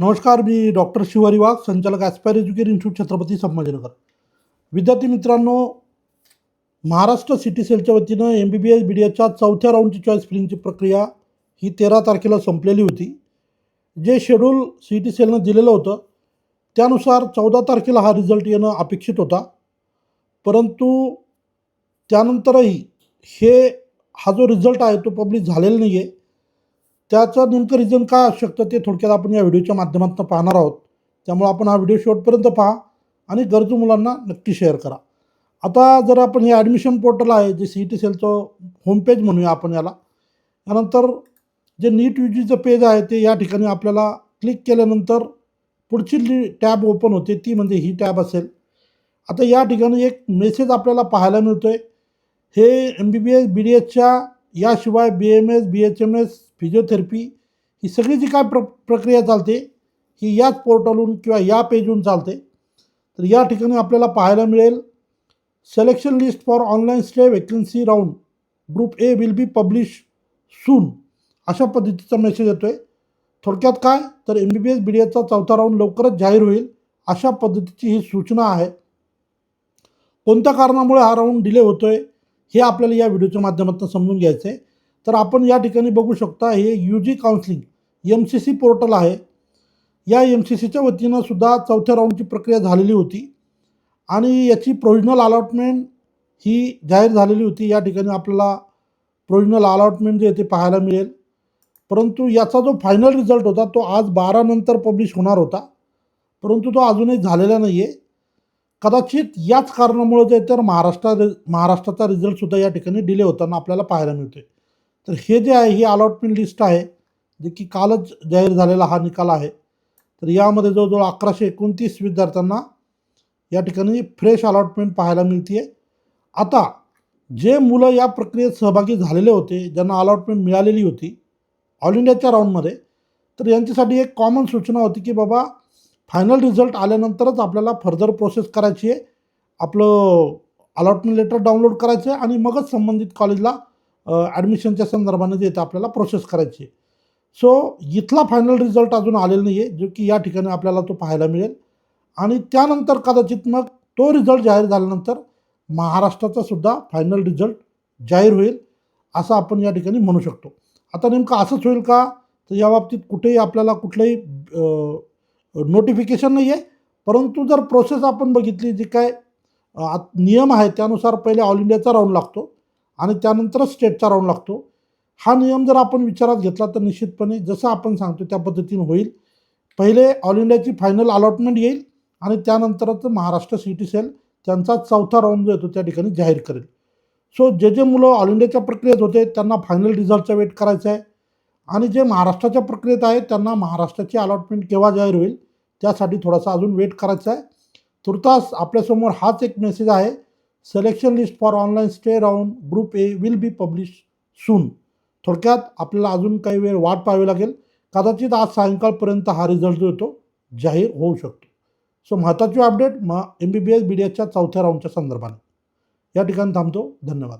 नमस्कार मी डॉक्टर शिवारी वाघ संचालक aspire educate institute Chhatrapati Sambhajinagar. विद्यार्थी मित्रांनो महाराष्ट्र सिटी सेलच्या वतीनं M B B S B D एच्या चौथ्या राऊंडची चॉईस फिलिंगची प्रक्रिया ही तेरा तारखेला संपलेली होती. जे शेड्यूल सी टी सेलनं दिलेलं होतं त्यानुसार चौदा तारखेला हा रिझल्ट येणं अपेक्षित होता. परंतु त्यानंतरही हे हा जो रिझल्ट आहे तो पब्लिश झालेला नाही आहे त्याचं नेमकं रिझन काय असू शकतं ते थोडक्यात आपण या व्हिडिओच्या माध्यमातून पाहणार आहोत. त्यामुळे आपण हा व्हिडिओ शेवटपर्यंत पहा आणि गरजू मुलांना नक्की शेअर करा. आता जर आपण हे ॲडमिशन पोर्टल आहे जे सी ई टी सेलचं होमपेज म्हणूया आपण याला त्यानंतर जे नीट यू जीचं पेज आहे ते या ठिकाणी आपल्याला क्लिक केल्यानंतर पुढची जी टॅब ओपन होते ती म्हणजे ही टॅब असेल. आता या ठिकाणी एक मेसेज आपल्याला पाहायला मिळतो आहे हे M B B S B D एसच्या याशिवाय B M S B H M S physiotherapy ही सगळी जी काय प्र प्रक्रिया चालते ही याच पोर्टलहून किंवा या पेजहून चालते. तर या ठिकाणी आपल्याला पाहायला मिळेल selection list for online stay vacancy round group A will be publish soon अशा पद्धतीचा मेसेज येतो आहे थोडक्यात काय? तर M B B S B D एचा चौथा राऊंड लवकरच जाहीर होईल अशा पद्धतीची ही सूचना आहे. कोणत्या कारणामुळे हा राऊंड डिले होतो आहे हे आपल्याला या व्हिडिओच्या माध्यमातून समजून घ्यायचं आहे तर आपण या ठिकाणी बघू शकता हे U G counselling M C C portal आहे. या एम सी सीच्या वतीनं सुद्धा चौथ्या राऊंडची प्रक्रिया झालेली होती. आणि याची प्रोविजनल अलॉटमेंट ही जाहीर झालेली होती. या ठिकाणी आपल्याला प्रोविजनल अलॉटमेंट जे आहे ते पाहायला मिळेल. परंतु याचा जो फायनल रिझल्ट होता तो आज बारानंतर पब्लिश होणार होता. परंतु तो अजूनही झालेला नाही आहे कदाचित याच कारणामुळे जे तर महाराष्ट्रा महाराष्ट्राचा रिझल्टसुद्धा या ठिकाणी डिले होताना आपल्याला पाहायला मिळतोय. तर हे जे आहे ही अलॉटमेंट लिस्ट आहे जे की कालच जाहीर झालेला हा निकाल आहे. तर यामध्ये जवळजवळ अकराशे एकोणतीस विद्यार्थ्यांना या ठिकाणी फ्रेश अलॉटमेंट पाहायला मिळते आता जे मुलं या प्रक्रियेत सहभागी झालेले होते ज्यांना अलॉटमेंट मिळालेली होती ऑल इंडियाच्या राऊंडमध्ये तर यांच्यासाठी एक कॉमन सूचना होती की बाबा फायनल रिझल्ट आल्यानंतरच आपल्याला फर्दर प्रोसेस करायची आहे. आपलं अलॉटमेंट लेटर डाउनलोड करायचं आहे आणि मगच संबंधित कॉलेजला ॲडमिशनच्या संदर्भाने जे आपल्याला प्रोसेस करायची आहे. सो इथला फायनल रिझल्ट अजून आलेला नाही आहे जो की या ठिकाणी आपल्याला तो पाहायला मिळेल. आणि त्यानंतर कदाचित मग तो रिझल्ट जाहीर झाल्यानंतर महाराष्ट्राचा सुद्धा फायनल रिझल्ट जाहीर होईल असं आपण या ठिकाणी म्हणू शकतो. आता नेमकं असंच होईल का? तर याबाबतीत कुठेही आपल्याला कुठलंही नोटिफिकेशन नाही आहे परंतु जर प्रोसेस आपण बघितली जी काय नियम आहे त्यानुसार पहिले ऑल इंडियाचा राऊंड लागतो. आणि त्यानंतरच स्टेटचा राऊंड लागतो. हा नियम जर आपण विचारात घेतला तर निश्चितपणे जसं आपण सांगतो त्या पद्धतीनं होईल. पहिले ऑल इंडियाची फायनल अलॉटमेंट येईल आणि त्यानंतरच महाराष्ट्र सी टी सेल त्यांचा चौथा राऊंड जो येतो त्या ठिकाणी जाहीर करेल. सो जे जे मुलं ऑल इंडियाच्या प्रक्रियेत होते त्यांना फायनल रिझल्टचा वेट करायचा आहे. आणि जे महाराष्ट्राच्या प्रक्रियेत आहेत त्यांना महाराष्ट्राची अलॉटमेंट केव्हा जाहीर होईल त्यासाठी थोडासा अजून वेट करायचा आहे. तुर्तास आपल्यासमोर हाच एक मेसेज आहे. Selection list for online stay round group A will be publish soon थोडक्यात आपल्याला अजून काही वेळ वाट पाहावी लागेल. कदाचित आज सायंकाळपर्यंत हा रिझल्ट जो येतो जाहीर होऊ शकतो. सो महत्त्वाची अपडेट म M B B S B D एसच्या चौथ्या राऊंडच्या संदर्भाने. या ठिकाणी थांबतो. धन्यवाद.